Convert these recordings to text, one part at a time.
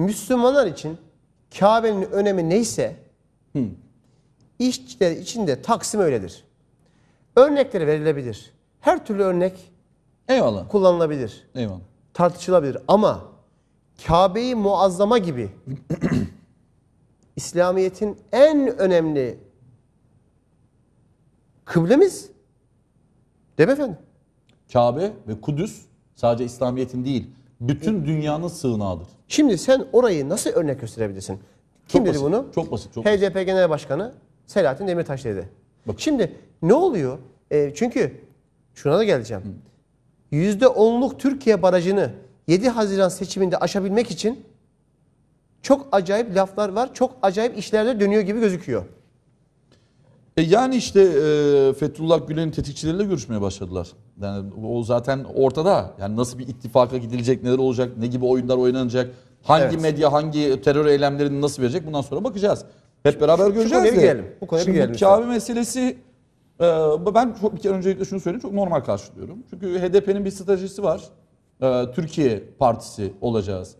Müslümanlar için Kabe'nin önemi neyse işçiler için de Taksim öyledir. Örnekleri verilebilir. Her türlü örnek Eyvallah. kullanılabilir. Eyvallah. tartışılabilir ama Kabe'yi muazzama gibi İslamiyet'in en önemli kıblemiz değil mi efendim? Kabe ve Kudüs sadece İslamiyet'in değil, bütün dünyanın sığınağıdır. Şimdi sen orayı nasıl örnek gösterebilirsin? Kim Çok dedi basit, bunu? çok basit, çok HDP Genel Başkanı Selahattin Demirtaş dedi. Bak. Şimdi ne oluyor? E, çünkü şuna da geleceğim. Yüzde onluk Türkiye barajını 7 Haziran seçiminde aşabilmek için çok acayip laflar var. Çok acayip işlerde dönüyor gibi gözüküyor. E yani işte e, Fethullah Gülen'in tetikçileriyle görüşmeye başladılar. Yani o zaten ortada. Yani nasıl bir ittifaka gidilecek, neler olacak, ne gibi oyunlar oynanacak, hangi Evet. medya hangi terör eylemlerini nasıl verecek bundan sonra bakacağız. Hep beraber şu göreceğiz. bir de. gelelim. Bu konuya Şimdi gelelim Kabe meselesi e, ben çok, bir kere öncelikle şunu söyleyeyim çok normal karşılıyorum. Çünkü HDP'nin bir stratejisi var. E, Türkiye Partisi olacağız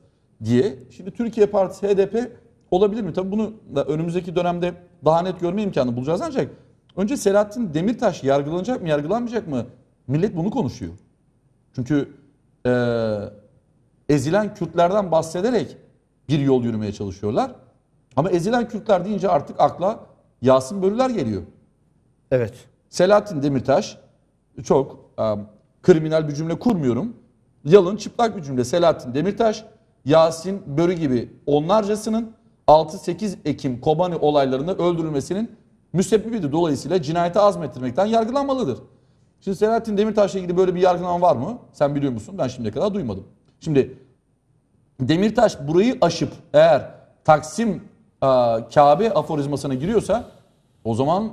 diye. Şimdi Türkiye Partisi HDP olabilir mi? Tabii bunu da önümüzdeki dönemde daha net görme imkanı bulacağız ancak önce Selahattin Demirtaş yargılanacak mı yargılanmayacak mı? Millet bunu konuşuyor. Çünkü e, ezilen Kürtlerden bahsederek bir yol yürümeye çalışıyorlar. Ama ezilen Kürtler deyince artık akla Yasin Börüler geliyor. Evet. Selahattin Demirtaş çok e, kriminal bir cümle kurmuyorum. Yalın çıplak bir cümle. Selahattin Demirtaş, Yasin Börü gibi onlarcasının 6-8 Ekim Kobani olaylarında öldürülmesinin müsebbibidir. Dolayısıyla cinayete azmettirmekten yargılanmalıdır. Şimdi Selahattin Demirtaş'la ilgili böyle bir yargılama var mı? Sen biliyor musun? Ben şimdiye kadar duymadım. Şimdi Demirtaş burayı aşıp eğer Taksim e, Kabe aforizmasına giriyorsa o zaman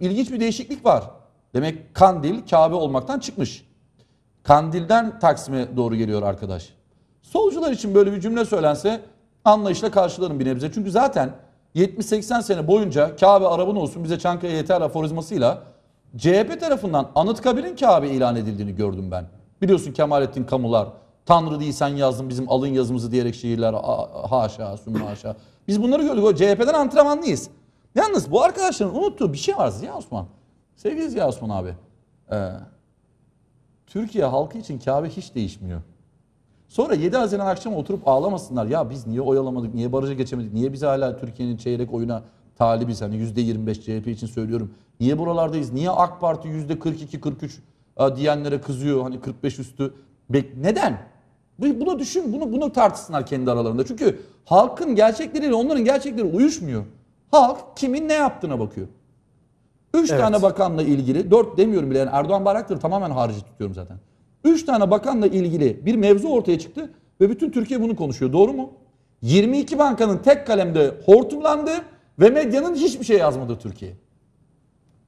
ilginç bir değişiklik var. Demek Kandil Kabe olmaktan çıkmış. Kandil'den Taksim'e doğru geliyor arkadaş. Solcular için böyle bir cümle söylense anlayışla karşılarım bir nebze. Çünkü zaten 70-80 sene boyunca Kabe arabın olsun bize Çankaya yeter aforizmasıyla CHP tarafından Anıtkabir'in Kabe ilan edildiğini gördüm ben. Biliyorsun Kemalettin Kamular, Tanrı değil sen yazdın bizim alın yazımızı diyerek şiirler haşa sümme haşa. Biz bunları gördük o CHP'den antrenmanlıyız. Yalnız bu arkadaşların unuttuğu bir şey var Ziya Osman. Sevgili Ziya Osman abi. Ee, Türkiye halkı için Kabe hiç değişmiyor. Sonra 7 Haziran akşamı oturup ağlamasınlar. Ya biz niye oyalamadık, niye barajı geçemedik, niye biz hala Türkiye'nin çeyrek oyuna talibiz? Hani %25 CHP için söylüyorum. Niye buralardayız? Niye AK Parti %42-43 e, diyenlere kızıyor? Hani 45 üstü. Neden? Bu- Bunu düşün, bunu bunu tartışsınlar kendi aralarında. Çünkü halkın gerçekleriyle onların gerçekleri uyuşmuyor. Halk kimin ne yaptığına bakıyor. Üç Evet. tane bakanla ilgili, dört demiyorum bile yani Erdoğan Bayraktar'ı tamamen harici tutuyorum zaten. Üç tane bakanla ilgili bir mevzu ortaya çıktı ve bütün Türkiye bunu konuşuyor. Doğru mu? 22 bankanın tek kalemde hortumlandı ve medyanın hiçbir şey yazmadığı Türkiye.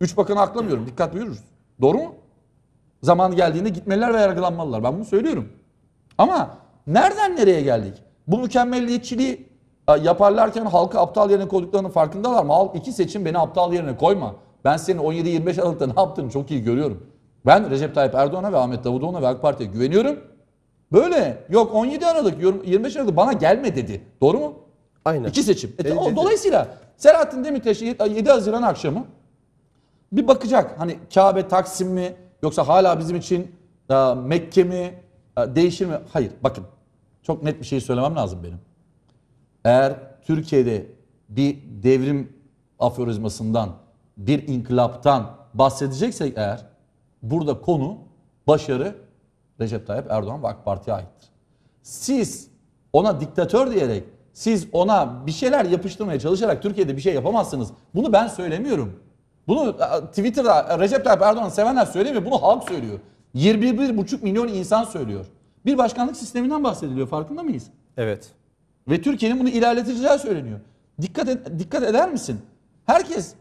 Üç bakanı aklamıyorum. Dikkat buyururuz. Doğru mu? Zaman geldiğinde gitmeliler ve yargılanmalılar. Ben bunu söylüyorum. Ama nereden nereye geldik? Bu mükemmelliyetçiliği e, yaparlarken halkı aptal yerine koyduklarının farkındalar mı? Al iki seçim beni aptal yerine koyma. Ben senin 17-25 Aralık'ta ne yaptığını çok iyi görüyorum. Ben Recep Tayyip Erdoğan'a ve Ahmet Davutoğlu'na ve AK Parti'ye güveniyorum. Böyle yok 17 Aralık 25 Aralık bana gelme dedi. Doğru mu? Aynen. İki seçim. E, o- dolayısıyla Selahattin Demirtaş 7 Haziran akşamı bir bakacak. Hani Kabe Taksim mi yoksa hala bizim için e, Mekke mi e, değişir mi? Hayır bakın çok net bir şey söylemem lazım benim. Eğer Türkiye'de bir devrim aforizmasından bir inkılaptan bahsedeceksek eğer burada konu başarı Recep Tayyip Erdoğan ve AK Parti'ye aittir. Siz ona diktatör diyerek, siz ona bir şeyler yapıştırmaya çalışarak Türkiye'de bir şey yapamazsınız. Bunu ben söylemiyorum. Bunu e, Twitter'da Recep Tayyip Erdoğan'ı sevenler söylemiyor. Bunu halk söylüyor. 21,5 milyon insan söylüyor. Bir başkanlık sisteminden bahsediliyor. Farkında mıyız? Evet. Ve Türkiye'nin bunu ilerleteceği söyleniyor. Dikkat et- dikkat eder misin? Herkes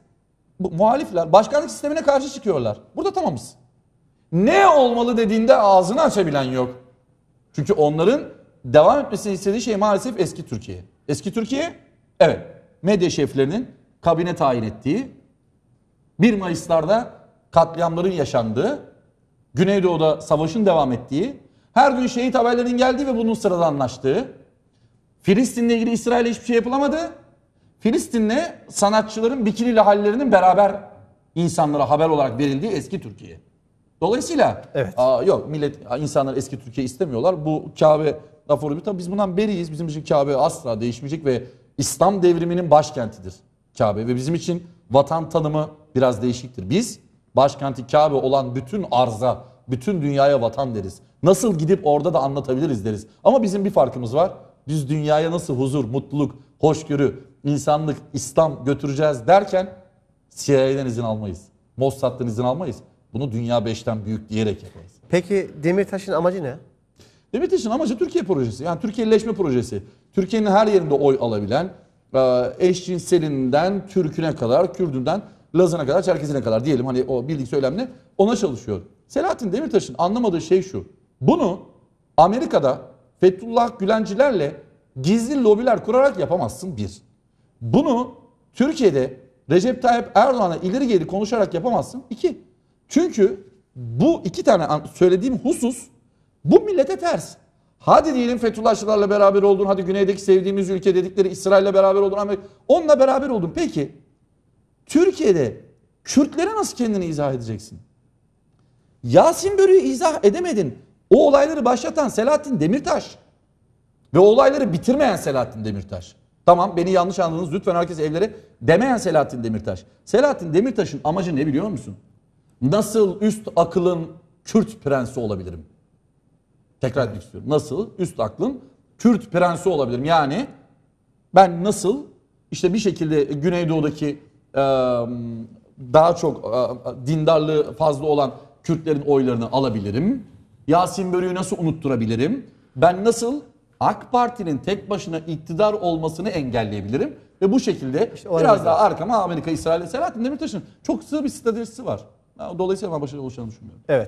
bu, muhalifler başkanlık sistemine karşı çıkıyorlar. Burada tamamız. Ne olmalı dediğinde ağzını açabilen yok. Çünkü onların devam etmesini istediği şey maalesef eski Türkiye. Eski Türkiye evet medya şeflerinin kabine tayin ettiği 1 Mayıs'larda katliamların yaşandığı, Güneydoğu'da savaşın devam ettiği, her gün şehit haberlerinin geldiği ve bunun sıradanlaştığı, Filistin'le ilgili İsrail'e hiçbir şey yapılamadı. Filistin'le sanatçıların bikinili hallerinin beraber insanlara haber olarak verildiği eski Türkiye. Dolayısıyla Evet. aa, yok millet insanlar eski Türkiye istemiyorlar. Bu Kabe lafı bir tabii biz bundan beriyiz. Bizim için Kabe asla değişmeyecek ve İslam devriminin başkentidir Kabe ve bizim için vatan tanımı biraz değişiktir. Biz başkenti Kabe olan bütün arza, bütün dünyaya vatan deriz. Nasıl gidip orada da anlatabiliriz deriz. Ama bizim bir farkımız var. Biz dünyaya nasıl huzur, mutluluk, hoşgörü, insanlık, İslam götüreceğiz derken CIA'den izin almayız. Mossad'dan izin almayız. Bunu dünya beşten büyük diyerek yaparız. Peki Demirtaş'ın amacı ne? Demirtaş'ın amacı Türkiye projesi. Yani Türkiye'lileşme projesi. Türkiye'nin her yerinde oy alabilen, e, eşcinselinden Türk'üne kadar, Kürdünden Lazına kadar, Çerkezine kadar diyelim hani o bildik söylemle ona çalışıyor. Selahattin Demirtaş'ın anlamadığı şey şu. Bunu Amerika'da Fethullah Gülencilerle gizli lobiler kurarak yapamazsın bir. Bunu Türkiye'de Recep Tayyip Erdoğan'a ileri geri konuşarak yapamazsın. iki. Çünkü bu iki tane an- söylediğim husus bu millete ters. Hadi diyelim Fethullahçılarla beraber oldun. Hadi güneydeki sevdiğimiz ülke dedikleri İsrail'le beraber oldun. Amerika. Onunla beraber oldun. Peki Türkiye'de Kürtlere nasıl kendini izah edeceksin? Yasin Börü'yü izah edemedin. O olayları başlatan Selahattin Demirtaş. Ve olayları bitirmeyen Selahattin Demirtaş. Tamam beni yanlış anladınız lütfen herkes evlere demeyen Selahattin Demirtaş. Selahattin Demirtaş'ın amacı ne biliyor musun? Nasıl üst akılın Kürt prensi olabilirim? Tekrar etmek istiyorum. Nasıl üst aklın Kürt prensi olabilirim? Yani ben nasıl işte bir şekilde Güneydoğu'daki daha çok dindarlığı fazla olan Kürtlerin oylarını alabilirim? Yasin Börü'yü nasıl unutturabilirim? Ben nasıl AK Parti'nin tek başına iktidar olmasını engelleyebilirim? Ve bu şekilde o biraz daha arkama Amerika, İsrail, Selahattin Demirtaş'ın çok sığ bir stratejisi var. Dolayısıyla ben başarılı olacağını düşünmüyorum. Evet.